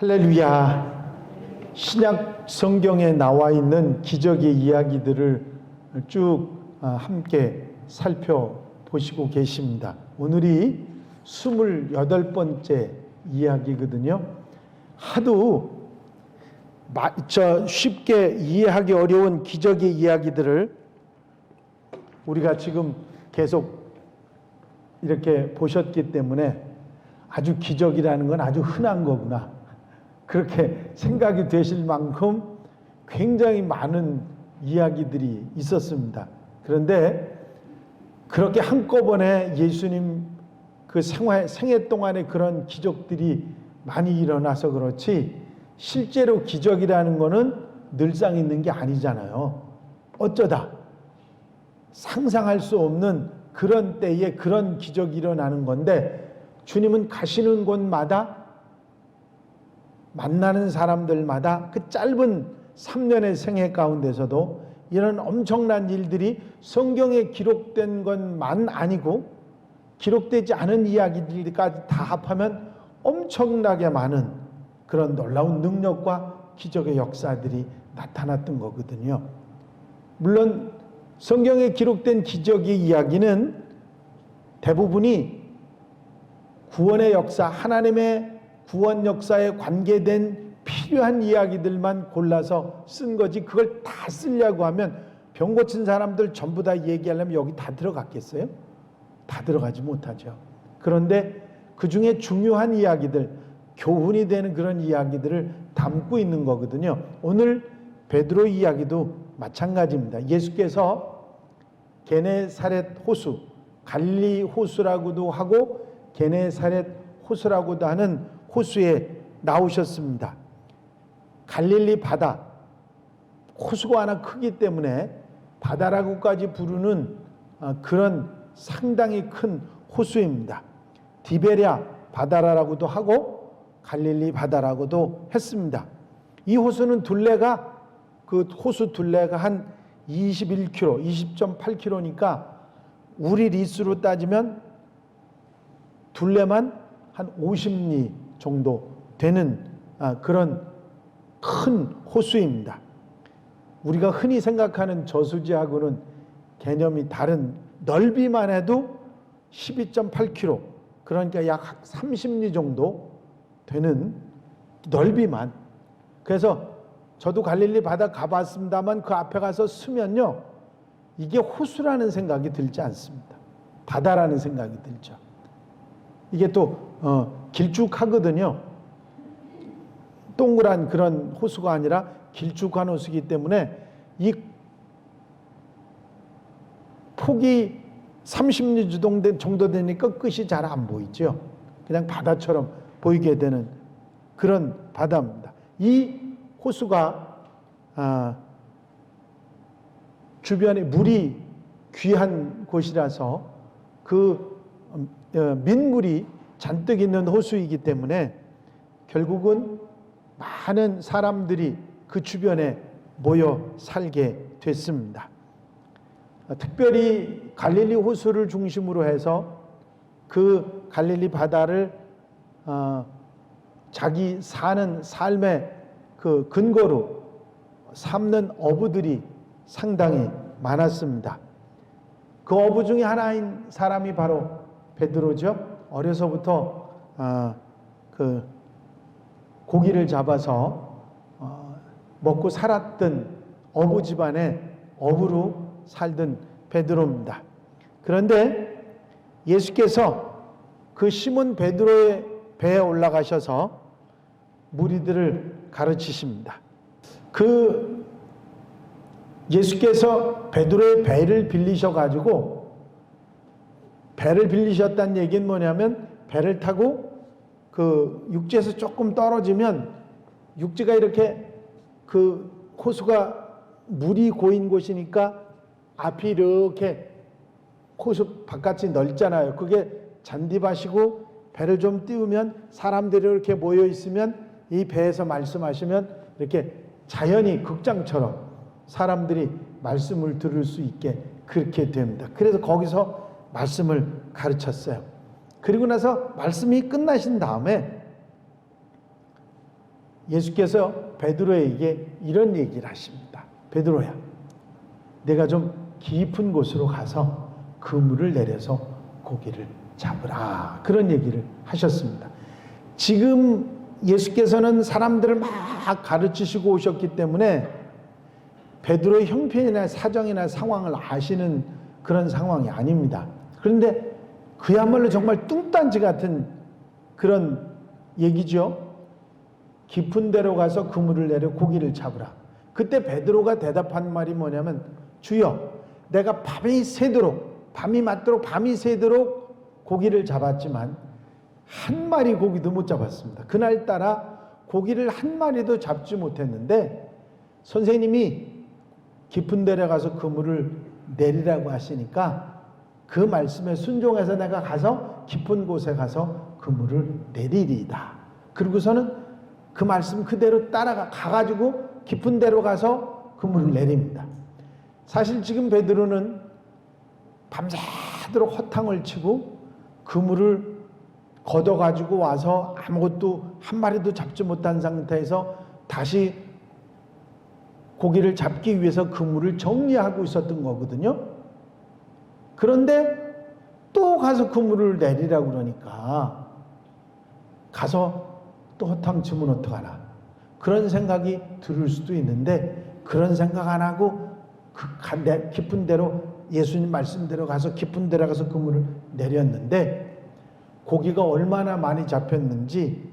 할렐루야. 신약 성경에 나와 있는 기적의 이야기들을 쭉 아, 함께 살펴보시고 계십니다. 오늘이 28번째 이야기거든요. 하도 쉽게 이해하기 어려운 기적의 이야기들을 우리가 지금 계속 이렇게 보셨기 때문에 아주 기적이라는 건 아주 흔한 거구나. 그렇게 생각이 되실 만큼 굉장히 많은 이야기들이 있었습니다. 그런데 그렇게 한꺼번에 예수님 그 생활, 생애 동안에 그런 기적들이 많이 일어나서 그렇지 실제로 기적이라는 거는 늘상 있는 게 아니잖아요. 어쩌다 상상할 수 없는 그런 때에 그런 기적이 일어나는 건데 주님은 가시는 곳마다 만나는 사람들마다 그 짧은 3년의 생애 가운데서도 이런 엄청난 일들이 성경에 기록된 것만 아니고 기록되지 않은 이야기들까지 다 합하면 엄청나게 많은 그런 놀라운 능력과 기적의 역사들이 나타났던 거거든요. 물론 성경에 기록된 기적의 이야기는 대부분이 구원의 역사, 하나님의 구원 역사에 관계된 필요한 이야기들만 골라서 쓴 거지 그걸 다 쓰려고 하면 병 고친 사람들 전부 다 얘기하려면 여기 다 들어갔겠어요? 다 들어가지 못하죠. 그런데 그 중에 중요한 이야기들, 교훈이 되는 그런 이야기들을 담고 있는 거거든요. 오늘 베드로 이야기도 마찬가지입니다. 예수께서 게네사렛 호수, 갈리 호수라고도 하고 게네사렛 호수라고도 하는 호수에 나오셨습니다. 갈릴리 바다, 호수가 하나 크기 때문에 바다라고까지 부르는 어, 그런 상당히 큰 호수입니다. 디베랴 바다라고도 하고 갈릴리 바다라고도 했습니다. 이 호수는 둘레가 그 호수 둘레가 한 21km, 20.8km니까 우리 리수로 따지면 둘레만 한 50리 정도 되는 아, 그런 큰 호수입니다. 우리가 흔히 생각하는 저수지하고는 개념이 다른 넓이만 해도 12.8km 그러니까 약 30리 정도 되는 넓이만 그래서 저도 갈릴리 바다 가봤습니다만 그 앞에 가서 쓰면요 이게 호수라는 생각이 들지 않습니다. 바다라는 생각이 들죠. 이게 또 어, 길쭉하거든요. 동그란 그런 호수가 아니라 길쭉한 호수이기 때문에 이 폭이 30리 정도 되니까 끝이 잘 안 보이죠. 그냥 바다처럼 보이게 되는 그런 바다입니다. 이 호수가 아, 주변에 물이 귀한 곳이라서 그 음, 어, 민물이 잔뜩 있는 호수이기 때문에 결국은 많은 사람들이 그 주변에 모여 살게 됐습니다. 어, 특별히 갈릴리 호수를 중심으로 해서 그 갈릴리 바다를 어, 자기 사는 삶의 그 근거로 삼는 어부들이 상당히 많았습니다. 그 어부 중에 하나인 사람이 바로 베드로죠. 어려서부터 어, 그 고기를 잡아서 어, 먹고 살았던 어부 집안의 어부로 살던 베드로입니다. 그런데 예수께서 그 시몬 베드로의 배에 올라가셔서 무리들을 가르치십니다. 그 예수께서 베드로의 배를 빌리셔 가지고 배를 빌리셨다는 얘기는 뭐냐면 배를 타고 그 육지에서 조금 떨어지면 육지가 이렇게 그 호수가 물이 고인 곳이니까 앞이 이렇게 호수 바깥이 넓잖아요. 그게 잔디밭이고 배를 좀 띄우면 사람들이 이렇게 모여 있으면 이 배에서 말씀하시면 이렇게 자연히 극장처럼 사람들이 말씀을 들을 수 있게 그렇게 됩니다. 그래서 거기서 말씀을 가르쳤어요. 그리고 나서 말씀이 끝나신 다음에 예수께서 베드로에게 이런 얘기를 하십니다. 베드로야, 내가 좀 깊은 곳으로 가서 그물을 내려서 고기를 잡으라. 그런 얘기를 하셨습니다. 지금 예수께서는 사람들을 막 가르치시고 오셨기 때문에 베드로의 형편이나 사정이나 상황을 아시는 그런 상황이 아닙니다. 그런데 그야말로 정말 뚱딴지 같은 그런 얘기죠. 깊은 데로 가서 그물을 내려 고기를 잡으라. 그때 베드로가 대답한 말이 뭐냐면 주여 내가 밤이 새도록 밤이 맞도록 밤이 새도록 고기를 잡았지만 한 마리 고기도 못 잡았습니다. 그날따라 고기를 한 마리도 잡지 못했는데 선생님이 깊은 데로 가서 그물을 내리라고 하시니까 그 말씀에 순종해서 내가 가서 깊은 곳에 가서 그물을 내리리이다. 그리고서는 그 말씀 그대로 따라가 가가지고 깊은 데로 가서 그물을 내립니다. 사실 지금 베드로는 밤새도록 허탕을 치고 그물을 걷어가지고 와서 아무것도 한 마리도 잡지 못한 상태에서 다시 고기를 잡기 위해서 그물을 정리하고 있었던 거거든요. 그런데 또 가서 그 물을 내리라고 그러니까 가서 또 허탕치면 어떡하나? 그런 생각이 들을 수도 있는데 그런 생각 안 하고 그 깊은 데로 예수님 말씀대로 가서 깊은 데로 가서 그물을 내렸는데 고기가 얼마나 많이 잡혔는지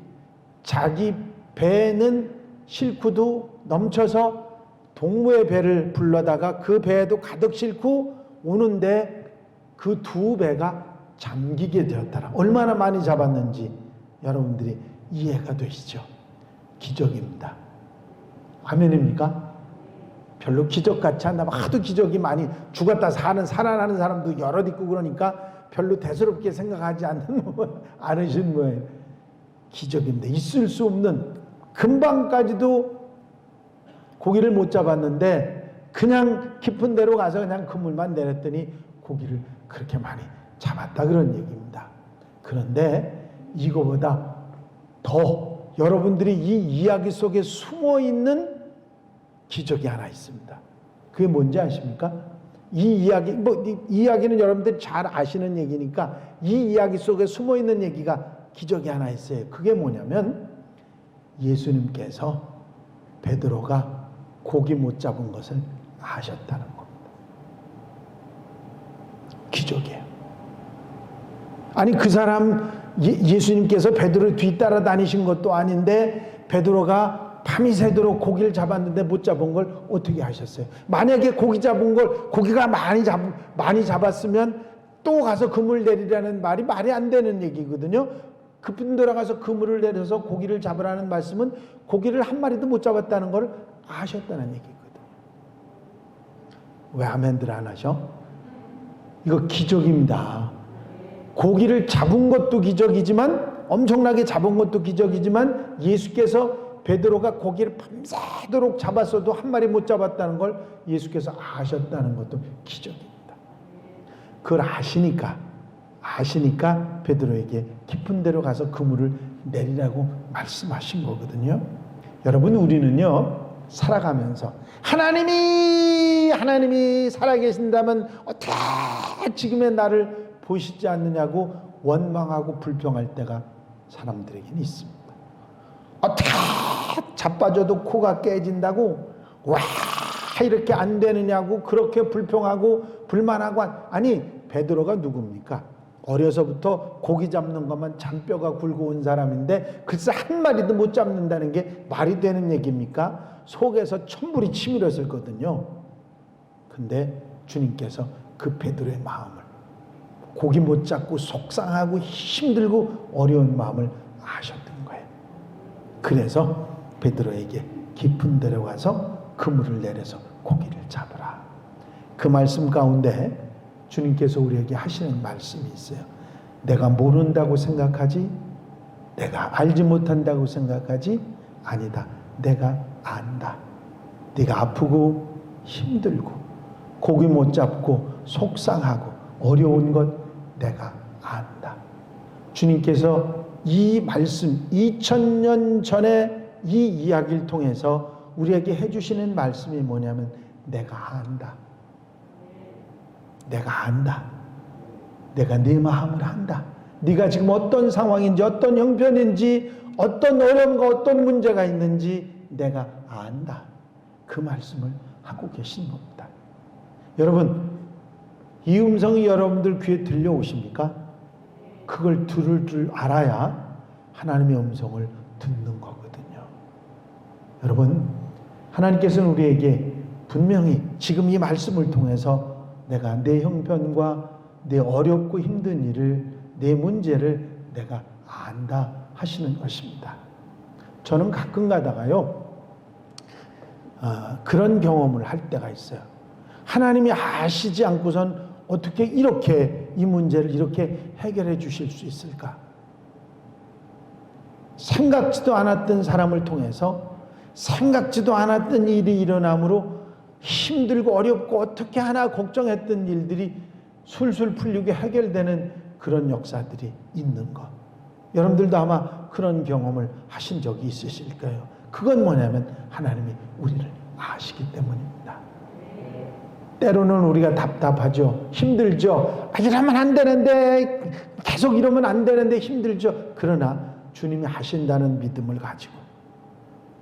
자기 배는 싣고도 넘쳐서 동무의 배를 불러다가 그 배에도 가득 싣고 오는데 그 두 배가 잠기게 되었더라. 얼마나 많이 잡았는지 여러분들이 이해가 되시죠? 기적입니다. 아멘입니까? 별로 기적 같지 않나 봐. 하도 기적이 많이 죽었다 사는 살아나는 사람도 여럿 있고 그러니까 별로 대수롭게 생각하지 않는 뭐- 않으신 거예요. 기적입니다. 있을 수 없는 금방까지도 고기를 못 잡았는데 그냥 깊은 데로 가서 그냥 그물만 내렸더니 고기를 그렇게 많이 잡았다 그런 얘기입니다. 그런데 이거보다 더 여러분들이 이 이야기 속에 숨어 있는 기적이 하나 있습니다. 그게 뭔지 아십니까? 이 이야기 뭐 이 이야기는 여러분들이 잘 아시는 얘기니까 이 이야기 속에 숨어 있는 얘기가 기적이 하나 있어요. 그게 뭐냐면 예수님께서 베드로가 고기 못 잡은 것을 아셨다는. 기적이에요. 아니 그 사람 예, 예수님께서 베드로 뒤따라 다니신 것도 아닌데 베드로가 밤이 새도록 고기를 잡았는데 못 잡은 걸 어떻게 하셨어요? 만약에 고기 잡은 걸 고기가 많이 잡 많이 잡았으면 또 가서 그물 내리라는 말이 말이 안 되는 얘기거든요. 급분 들어가서 그물을 내려서 고기를 잡으라는 말씀은 고기를 한 마리도 못 잡았다는 걸 아셨다는 얘기거든요. 왜 아멘들 안 하셔? 이거 기적입니다. 고기를 잡은 것도 기적이지만 엄청나게 잡은 것도 기적이지만 예수께서 베드로가 고기를 밤새도록 잡았어도 한 마리 못 잡았다는 걸 예수께서 아셨다는 것도 기적입니다. 그걸 아시니까 아시니까 베드로에게 깊은 데로 가서 그물을 내리라고 말씀하신 거거든요. 여러분 우리는요 살아가면서 하나님이 하나님이 살아계신다면 어떻게 지금의 나를 보시지 않느냐고 원망하고 불평할 때가 사람들에게는 있습니다. 어떻게 자빠져도 코가 깨진다고 와 이렇게 안 되느냐고 그렇게 불평하고 불만하고 한- 아니 베드로가 누굽니까? 어려서부터 고기 잡는 것만 잔뼈가 굵어온 사람인데 글쎄 한 마리도 못 잡는다는 게 말이 되는 얘기입니까? 속에서 천불이 치밀었을 거든요. 근데 주님께서 그 베드로의 마음을 고기 못 잡고 속상하고 힘들고 어려운 마음을 아셨던 거예요. 그래서 베드로에게 깊은 데로 가서 그물을 내려서 고기를 잡으라. 그 말씀 가운데 주님께서 우리에게 하시는 말씀이 있어요. 내가 모른다고 생각하지, 내가 알지 못한다고 생각하지, 아니다. 내가 안다. 네가 아프고 힘들고 고기 못 잡고 속상하고 어려운 것 내가 안다. 주님께서 이 말씀 2000년 전에 이 이야기를 통해서 우리에게 해주시는 말씀이 뭐냐면 내가 안다. 내가 안다. 내가 네 마음을 안다. 네가 지금 어떤 상황인지 어떤 형편인지 어떤 어려움과 어떤 문제가 있는지 내가 안다. 그 말씀을 하고 계신 겁니다. 여러분 이 음성이 여러분들 귀에 들려오십니까? 그걸 들을 줄 알아야 하나님의 음성을 듣는 거거든요. 여러분, 하나님께서는 우리에게 분명히 지금 이 말씀을 통해서 내가 내 형편과 내 어렵고 힘든 일을, 내 문제를 내가 안다 하시는 것입니다. 저는 가끔 가다가요, 아, 그런 경험을 할 때가 있어요. 하나님이 아시지 않고선 어떻게 이렇게 이 문제를 이렇게 해결해 주실 수 있을까? 생각지도 않았던 사람을 통해서 생각지도 않았던 일이 일어남으로 힘들고 어렵고 어떻게 하나 걱정했던 일들이 술술 풀리게 해결되는 그런 역사들이 있는 것. 여러분들도 아마 그런 경험을 하신 적이 있으실 거예요. 그건 뭐냐면 하나님이 우리를 아시기 때문입니다. 때로는 우리가 답답하죠. 힘들죠. 아, 이러면 안 되는데, 계속 이러면 안 되는데 힘들죠. 그러나 주님이 하신다는 믿음을 가지고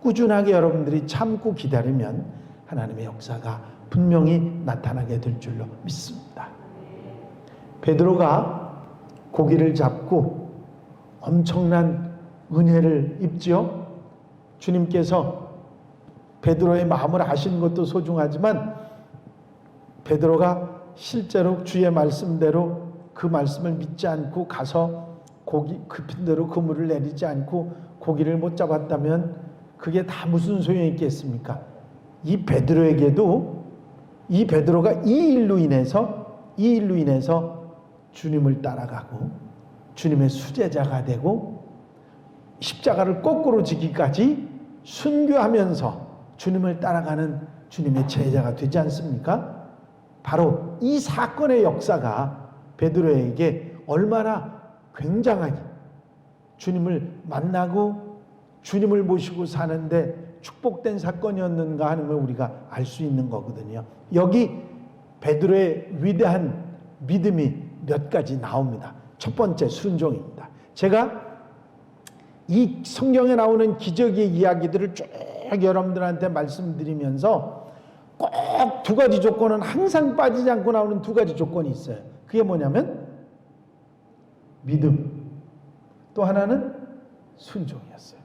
꾸준하게 여러분들이 참고 기다리면 하나님의 역사가 분명히 나타나게 될 줄로 믿습니다. 베드로가 고기를 잡고 엄청난 은혜를 입죠. 주님께서 베드로의 마음을 아시는 것도 소중하지만 베드로가 실제로 주의 말씀대로 그 말씀을 믿지 않고 가서 고기 급힌 대로 그물을 내리지 않고 고기를 못 잡았다면 그게 다 무슨 소용이 있겠습니까? 이 베드로에게도 이 베드로가 이 일로 인해서 이 일로 인해서 주님을 따라가고 주님의 수제자가 되고 십자가를 거꾸로 지기까지 순교하면서 주님을 따라가는 주님의 제자가 되지 않습니까? 바로 이 사건의 역사가 베드로에게 얼마나 굉장하게 주님을 만나고 주님을 모시고 사는데 축복된 사건이었는가 하는 걸 우리가 알 수 있는 거거든요. 여기 베드로의 위대한 믿음이 몇 가지 나옵니다. 첫 번째 순종입니다. 제가 이 성경에 나오는 기적의 이야기들을 쭉 여러분들한테 말씀드리면서 꼭 두 가지 조건은 항상 빠지지 않고 나오는 두 가지 조건이 있어요. 그게 뭐냐면 믿음. 또 하나는 순종이었어요.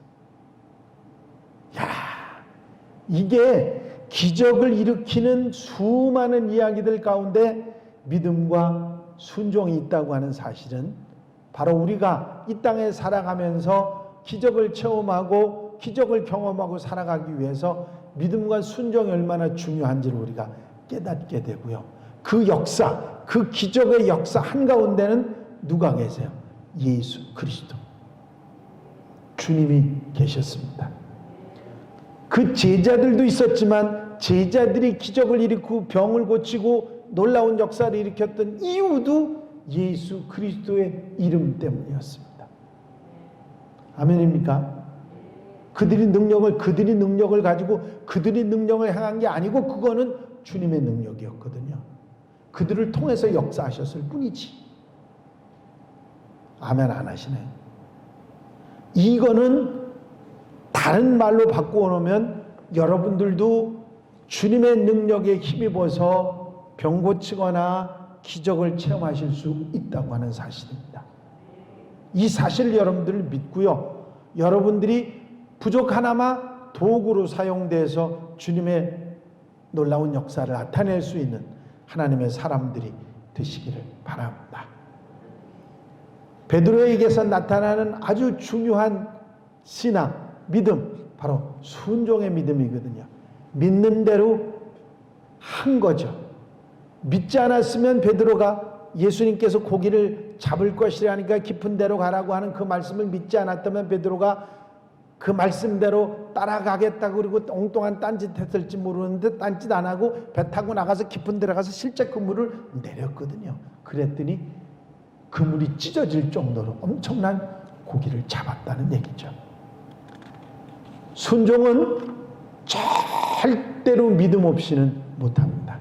야, 이게 기적을 일으키는 수많은 이야기들 가운데 믿음과 순종이 있다고 하는 사실은 바로 우리가 이 땅에 살아가면서 기적을 체험하고 기적을 경험하고 살아가기 위해서 믿음과 순종이 얼마나 중요한지를 우리가 깨닫게 되고요. 그 역사, 그 기적의 역사 한가운데는 누가 계세요? 예수 그리스도. 주님이 계셨습니다. 그 제자들도 있었지만 제자들이 기적을 일으키고 병을 고치고 놀라운 역사를 일으켰던 이유도 예수 그리스도의 이름 때문이었습니다. 아멘입니까? 그들이 능력을 그들이 능력을 가지고 그들이 능력을 행한 게 아니고 그거는 주님의 능력이었거든요. 그들을 통해서 역사하셨을 뿐이지. 아멘 안 하시네. 이거는 다른 말로 바꾸어 놓으면 여러분들도 주님의 능력에 힘입어서 병 고치거나 기적을 체험하실 수 있다고 하는 사실입니다. 이 사실을 여러분들 믿고요. 여러분들이 부족 하나마 도구로 사용돼서 주님의 놀라운 역사를 나타낼 수 있는 하나님의 사람들이 되시기를 바랍니다. 베드로에게서 나타나는 아주 중요한 신앙, 믿음, 바로 순종의 믿음이거든요. 믿는 대로 한 거죠. 믿지 않았으면 베드로가 예수님께서 고기를 잡을 것이라니까 깊은 데로 가라고 하는 그 말씀을 믿지 않았다면 베드로가 그 말씀대로 따라가겠다고 그리고 엉뚱한 딴짓 했을지 모르는데 딴짓 안 하고 배 타고 나가서 깊은 데 가서 실제 그 물을 내렸거든요. 그랬더니 그 물이 찢어질 정도로 엄청난 고기를 잡았다는 얘기죠. 순종은 절대로 믿음 없이는 못합니다.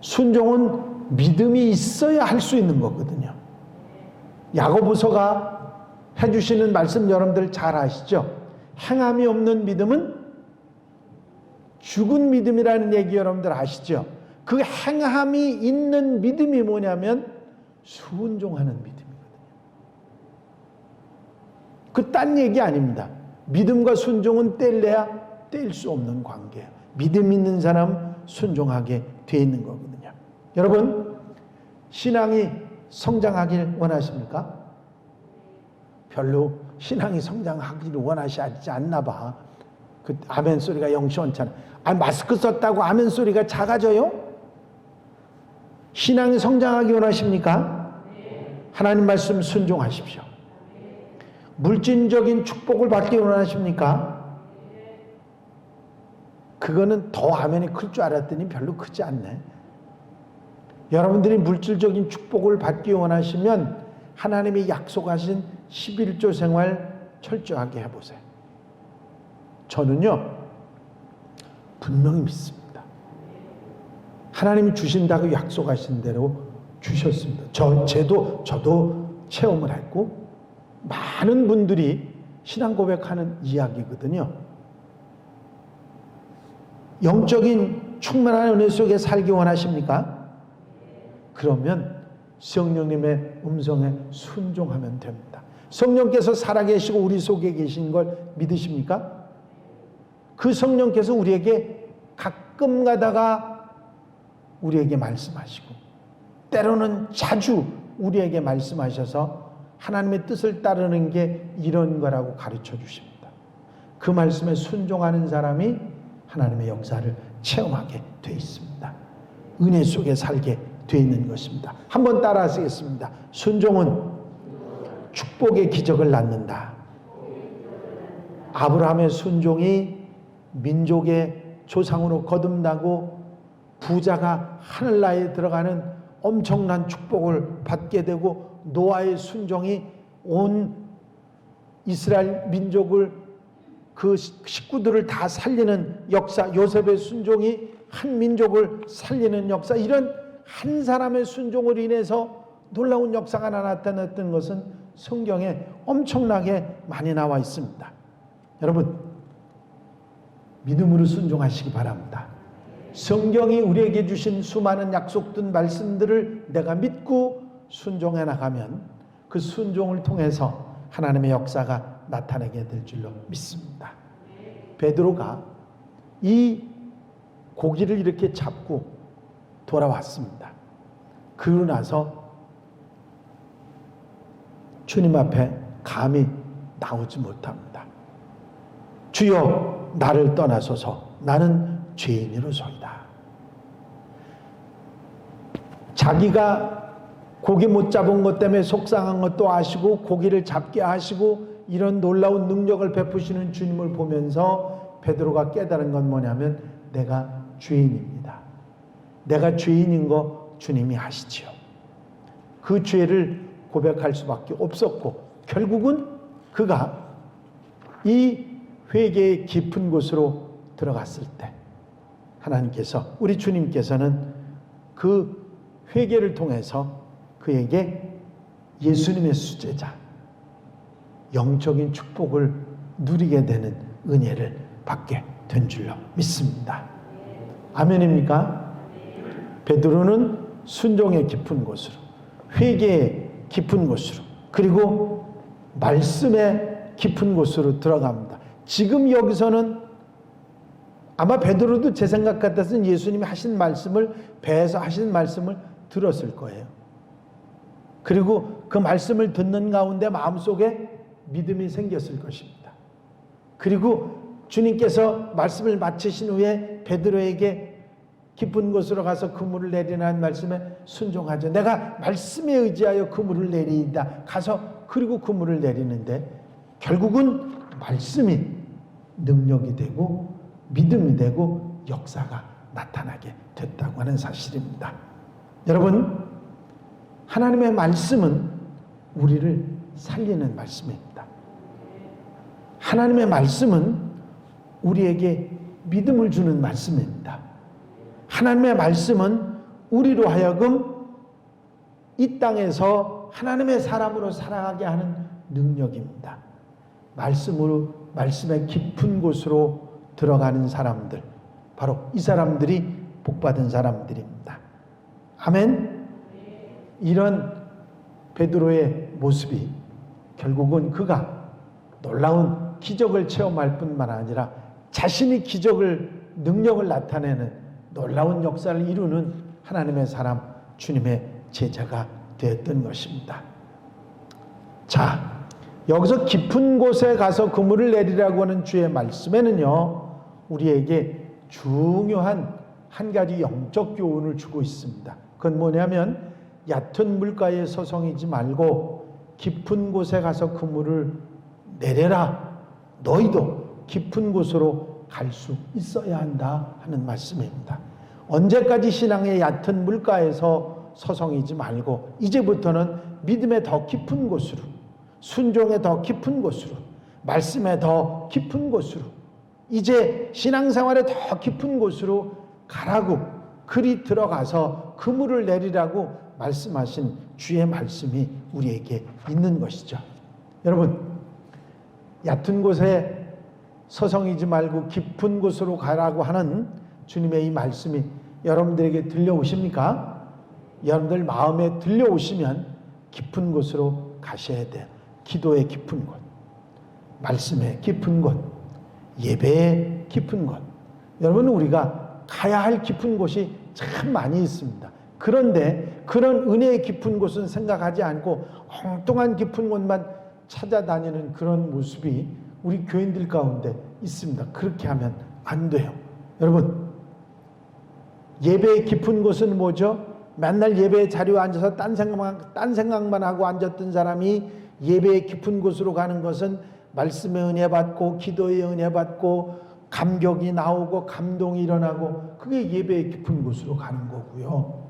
순종은 믿음이 있어야 할 수 있는 거거든요. 야고보서가 해주시는 말씀 여러분들 잘 아시죠? 행함이 없는 믿음은 죽은 믿음이라는 얘기 여러분들 아시죠? 그 행함이 있는 믿음이 뭐냐면 순종하는 믿음이거든요. 그 딴 얘기 아닙니다. 믿음과 순종은 뗄래야 뗄 수 없는 관계예요. 믿음 있는 사람 순종하게 돼 있는 거거든요. 여러분 신앙이 성장하길 원하십니까? 별로 신앙이 성장하기를 원하시지 않나 봐. 그 아멘 소리가 영시 원찮아. 아 마스크 썼다고 아멘 소리가 작아져요? 신앙이 성장하기 원하십니까? 하나님 말씀 순종하십시오. 물질적인 축복을 받기 원하십니까? 그거는 더 아멘이 클 줄 알았더니 별로 크지 않네. 여러분들이 물질적인 축복을 받기 원하시면 하나님이 약속하신 11조 생활 철저하게 해보세요. 저는요, 분명히 믿습니다. 하나님이 주신다고 약속하신 대로 주셨습니다. 저, 제도, 저도 체험을 했고, 많은 분들이 신앙 고백하는 이야기거든요. 영적인 충만한 은혜 속에 살기 원하십니까? 그러면 성령님의 음성에 순종하면 됩니다. 성령께서 살아계시고 우리 속에 계신 걸 믿으십니까? 그 성령께서 우리에게 가끔 가다가 우리에게 말씀하시고 때로는 자주 우리에게 말씀하셔서 하나님의 뜻을 따르는 게 이런 거라고 가르쳐 주십니다. 그 말씀에 순종하는 사람이 하나님의 역사를 체험하게 돼 있습니다. 은혜 속에 살게 돼 있는 것입니다. 한번 따라 하시겠습니다. 순종은 축복의 기적을 낳는다. 아브라함의 순종이 민족의 조상으로 거듭나고 부자가 하늘나라에 들어가는 엄청난 축복을 받게 되고 노아의 순종이 온 이스라엘 민족을 그 식구들을 다 살리는 역사, 요셉의 순종이 한 민족을 살리는 역사, 이런 한 사람의 순종으로 인해서 놀라운 역사가 나타났던 것은 성경에 엄청나게 많이 나와 있습니다. 여러분, 믿음으로 순종하시기 바랍니다. 성경이 우리에게 주신 수많은 약속된 말씀들을 내가 믿고 순종해 나가면 그 순종을 통해서 하나님의 역사가 나타나게 될 줄로 믿습니다. 베드로가 이 고기를 이렇게 잡고 돌아왔습니다. 그러고 나서 주님 앞에 감히 나오지 못합니다. 주여 나를 떠나소서 나는 죄인으로소이다. 자기가 고기 못 잡은 것 때문에 속상한 것도 아시고 고기를 잡게 하시고 이런 놀라운 능력을 베푸시는 주님을 보면서 베드로가 깨달은 건 뭐냐면 내가 죄인입니다. 내가 죄인인 거 주님이 아시지요. 그 죄를 고백할 수밖에 없었고 결국은 그가 이 회개의 깊은 곳으로 들어갔을 때 하나님께서 우리 주님께서는 그 회개를 통해서 그에게 예수님의 수제자 영적인 축복을 누리게 되는 은혜를 받게 된 줄로 믿습니다. 아멘입니까? 베드로는 순종의 깊은 곳으로 회개의 깊은 곳으로 그리고 말씀의 깊은 곳으로 들어갑니다. 지금 여기서는 아마 베드로도 제 생각 같아서는 예수님이 하신 말씀을 배에서 하신 말씀을 들었을 거예요. 그리고 그 말씀을 듣는 가운데 마음속에 믿음이 생겼을 것입니다. 그리고 주님께서 말씀을 마치신 후에 베드로에게 깊은 곳으로 가서 그물을 내리라는 말씀에 순종하죠. 내가 말씀에 의지하여 그물을 내리이다. 가서 그리고 그물을 내리는데 결국은 말씀이 능력이 되고 믿음이 되고 역사가 나타나게 됐다고 하는 사실입니다. 여러분, 하나님의 말씀은 우리를 살리는 말씀입니다. 하나님의 말씀은 우리에게 믿음을 주는 말씀입니다. 하나님의 말씀은 우리로 하여금 이 땅에서 하나님의 사람으로 살아가게 하는 능력입니다. 말씀으로 말씀의 깊은 곳으로 들어가는 사람들 바로 이 사람들이 복받은 사람들입니다. 아멘. 이런 베드로의 모습이 결국은 그가 놀라운 기적을 체험할 뿐만 아니라 자신이 기적을 능력을 나타내는 놀라운 역사를 이루는 하나님의 사람 주님의 제자가 되었던 것입니다. 자, 여기서 깊은 곳에 가서 그물을 내리라고 하는 주의 말씀에는요, 우리에게 중요한 한 가지 영적 교훈을 주고 있습니다. 그건 뭐냐면, 얕은 물가에 서성이지 말고 깊은 곳에 가서 그물을 내려라. 너희도 깊은 곳으로 갈 수 있어야 한다 하는 말씀입니다. 언제까지 신앙의 얕은 물가에서 서성이지 말고 이제부터는 믿음의 더 깊은 곳으로 순종의 더 깊은 곳으로 말씀의 더 깊은 곳으로 이제 신앙생활의 더 깊은 곳으로 가라고 그리 들어가서 그물을 내리라고 말씀하신 주의 말씀이 우리에게 있는 것이죠. 여러분 얕은 곳에 서성이지 말고 깊은 곳으로 가라고 하는 주님의 이 말씀이 여러분들에게 들려오십니까? 여러분들 마음에 들려오시면 깊은 곳으로 가셔야 돼요. 기도의 깊은 곳, 말씀의 깊은 곳, 예배의 깊은 곳. 여러분 우리가 가야 할 깊은 곳이 참 많이 있습니다. 그런데 그런 은혜의 깊은 곳은 생각하지 않고 엉뚱한 깊은 곳만 찾아다니는 그런 모습이 우리 교인들 가운데 있습니다. 그렇게 하면 안 돼요. 여러분, 예배의 깊은 곳은 뭐죠? 맨날 예배 자리에 앉아서 딴 생각만, 딴 생각만 하고 앉았던 사람이 예배의 깊은 곳으로 가는 것은 말씀의 은혜 받고 기도의 은혜 받고 감격이 나오고 감동이 일어나고 그게 예배의 깊은 곳으로 가는 거고요.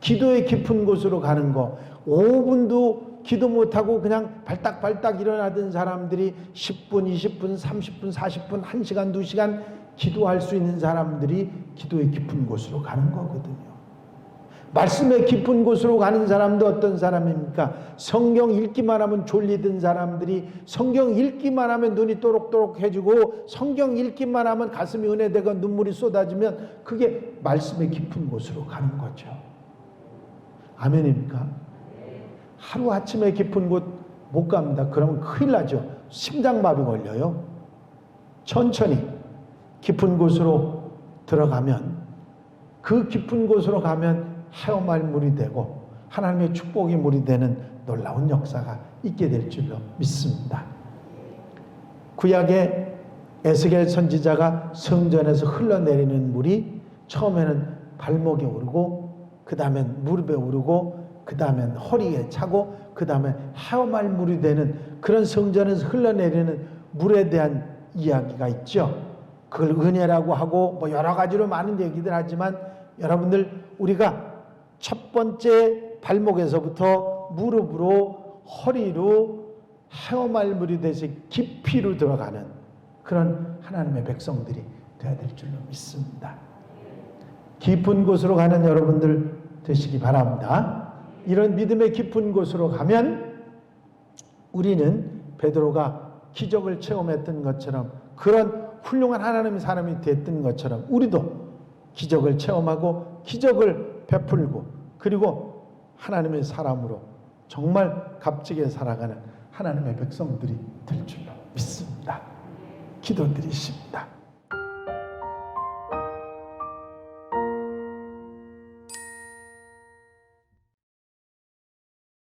기도의 깊은 곳으로 가는 거 5분도 기도 못하고 그냥 발딱발딱 일어나던 사람들이 10분, 20분, 30분, 40분, 1시간, 2시간 기도할 수 있는 사람들이 기도의 깊은 곳으로 가는 거거든요. 말씀의 깊은 곳으로 가는 사람도 어떤 사람입니까? 성경 읽기만 하면 졸리던 사람들이 성경 읽기만 하면 눈이 또록또록 해지고 성경 읽기만 하면 가슴이 은혜되고 눈물이 쏟아지면 그게 말씀의 깊은 곳으로 가는 거죠. 아멘입니까? 하루 아침에 깊은 곳 못 갑니다. 그러면 큰일 나죠. 심장마비 걸려요. 천천히 깊은 곳으로 들어가면 그 깊은 곳으로 가면 헤엄할 물이 되고 하나님의 축복의 물이 되는 놀라운 역사가 있게 될 줄로 믿습니다. 구약의 에스겔 선지자가 성전에서 흘러내리는 물이 처음에는 발목에 오르고 그 다음엔 무릎에 오르고 그 다음엔 허리에 차고 그 다음에 헤엄할 물이 되는 그런 성전에서 흘러내리는 물에 대한 이야기가 있죠. 그걸 은혜라고 하고 뭐 여러 가지로 많은 얘기들 하지만 여러분들 우리가 첫 번째 발목에서부터 무릎으로 허리로 헤엄할 물이 돼서 깊이로 들어가는 그런 하나님의 백성들이 되어야 될 줄로 믿습니다. 깊은 곳으로 가는 여러분들 되시기 바랍니다. 이런 믿음의 깊은 곳으로 가면 우리는 베드로가 기적을 체험했던 것처럼 그런 훌륭한 하나님의 사람이 됐던 것처럼 우리도 기적을 체험하고 기적을 베풀고 그리고 하나님의 사람으로 정말 값지게 살아가는 하나님의 백성들이 될 줄로 믿습니다. 기도드리십니다.